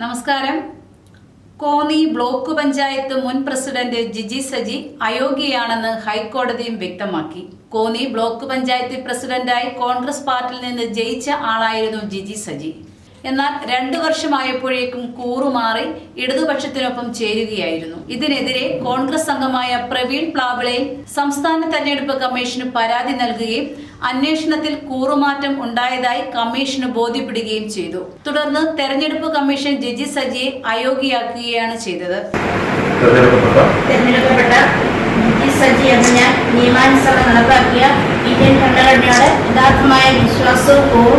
നമസ്കാരം. കോന്നി ബ്ലോക്ക് പഞ്ചായത്ത് മുൻ പ്രസിഡന്റ് ജിജി സജി അയോഗ്യയാണെന്ന് ഹൈക്കോടതിയും വ്യക്തമാക്കി. കോന്നി ബ്ലോക്ക് പഞ്ചായത്ത് പ്രസിഡന്റായി കോൺഗ്രസ് പാർട്ടിയിൽ നിന്ന് ജയിച്ച ആളായിരുന്നു ജിജി സജി. എന്നാൽ രണ്ടു വർഷമായപ്പോഴേക്കും കൂറുമാറി ഇടതുപക്ഷത്തിനൊപ്പം ചേരുകയായിരുന്നു. ഇതിനെതിരെ കോൺഗ്രസ് അംഗമായ പ്രവീൺ പ്ലാവിളെ സംസ്ഥാന തെരഞ്ഞെടുപ്പ് കമ്മീഷന് പരാതി നൽകുകയും അന്വേഷണത്തിൽ കൂറുമാറ്റം ഉണ്ടായതായി കമ്മീഷന് ബോധ്യപ്പെടുകയും ചെയ്തു. തുടർന്ന് തെരഞ്ഞെടുപ്പ് കമ്മീഷൻ ജിജി സജിയെ അയോഗ്യയാക്കുകയാണ് ചെയ്തത്. തെരഞ്ഞെടുക്കപ്പെട്ട? സജി എന്ന ഞാൻ നിയമാനുസരണം നടപ്പാക്കിയ ഇന്ത്യൻ ഭരണഘടനയുടെ യഥാർത്ഥമായ വിശ്വാസവും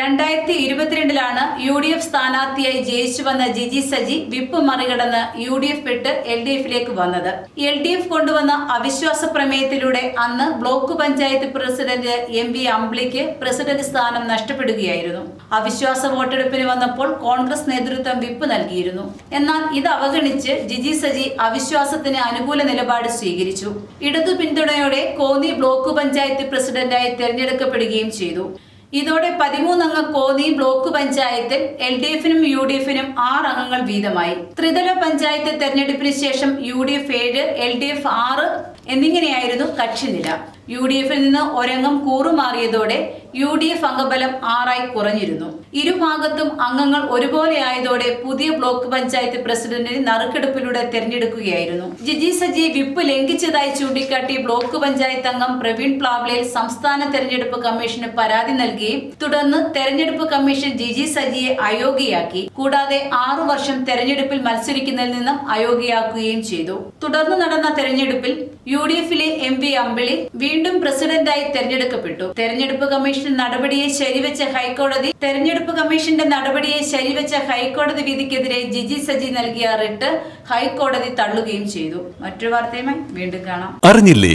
രണ്ടായിരത്തി ഇരുപത്തിരണ്ടിലാണ് യു ഡി എഫ് സ്ഥാനാർത്ഥിയായി ജയിച്ചു വന്ന ജിജി സജി വിപ്പ് മറികടന്ന് യു ഡി എഫ് വിട്ട് എൽ ഡി എഫിലേക്ക് വന്നത്. എൽ ഡി എഫ് കൊണ്ടുവന്ന അവിശ്വാസ പ്രമേയത്തിലൂടെ അന്ന് block panchayat president M V അംബ്ലിക്ക് president സ്ഥാനം നഷ്ടപ്പെടുകയായിരുന്നു. അവിശ്വാസ വോട്ടെടുപ്പിന് വന്നപ്പോൾ കോൺഗ്രസ് നേതൃത്വം വിപ്പ് നൽകിയിരുന്നു. എന്നാൽ ഇത് അവഗണിച്ച് ജിജി സജി അവിശ്വാസത്തിന് അനുകൂല നിലപാട് സ്വീകരിച്ചു. ഇടതു പിന്തുണയോടെ കോന്നി ബ്ലോക്ക് പഞ്ചായത്ത് പ്രസിഡന്റായി തെരഞ്ഞെടുക്കപ്പെടുകയും ചെയ്തു. ഇതോടെ പതിമൂന്നംഗ കോന്നി ബ്ലോക്ക് പഞ്ചായത്തിൽ എൽ ഡി എഫിനും യു ഡി എഫിനും ആറ് അംഗങ്ങൾ വീതമായി. ത്രിതല പഞ്ചായത്ത് തെരഞ്ഞെടുപ്പിന് ശേഷം യു ഡി എഫ് ഏഴ് എൽ ഡി എഫ് ആറ് എന്നിങ്ങനെയായിരുന്നു കക്ഷിനില. യു ഡി എഫിൽ നിന്ന് ഒരംഗം കൂറുമാറിയതോടെ യു ഡി എഫ് അംഗബലം ആറായി കുറഞ്ഞിരുന്നു. ഇരുഭാഗത്തും അംഗങ്ങൾ ഒരുപോലെ ആയതോടെ പുതിയ ബ്ലോക്ക് പഞ്ചായത്ത് പ്രസിഡന്റിനെ നറുക്കെടുപ്പിലൂടെ തെരഞ്ഞെടുക്കുകയായിരുന്നു. ജിജി സജി വിപ്പ് ലംഘിച്ചതായി ചൂണ്ടിക്കാട്ടി ബ്ലോക്ക് പഞ്ചായത്ത് അംഗം പ്രവീൺ പ്ലാവ്ലയിൽ സംസ്ഥാന തെരഞ്ഞെടുപ്പ് കമ്മീഷന് പരാതി നൽകുകയും തുടർന്ന് തെരഞ്ഞെടുപ്പ് കമ്മീഷൻ ജിജി സജിയെ അയോഗ്യയാക്കി. കൂടാതെ ആറു വർഷം തെരഞ്ഞെടുപ്പിൽ മത്സരിക്കുന്നതിൽ നിന്നും അയോഗ്യയാക്കുകയും ചെയ്തു. തുടർന്ന് നടന്ന തെരഞ്ഞെടുപ്പിൽ യു ഡി എഫിലെ എം വി അമ്പിളി വീണ്ടും പ്രസിഡന്റായി തെരഞ്ഞെടുക്കപ്പെട്ടു. തെരഞ്ഞെടുപ്പ് കമ്മീഷൻ നടപടിയെ ശരിവെച്ച ഹൈക്കോടതി തെരഞ്ഞെടുപ്പ് കമ്മീഷന്റെ നടപടിയെ ശരിവെച്ച ഹൈക്കോടതി വിധിക്കെതിരെ ജിജി സജി നൽകിയ റിട്ട് ഹൈക്കോടതി തള്ളുകയും ചെയ്തു. മറ്റൊരു വാർത്തയുമായി വീണ്ടും കാണാം. അറിഞ്ഞില്ലേ?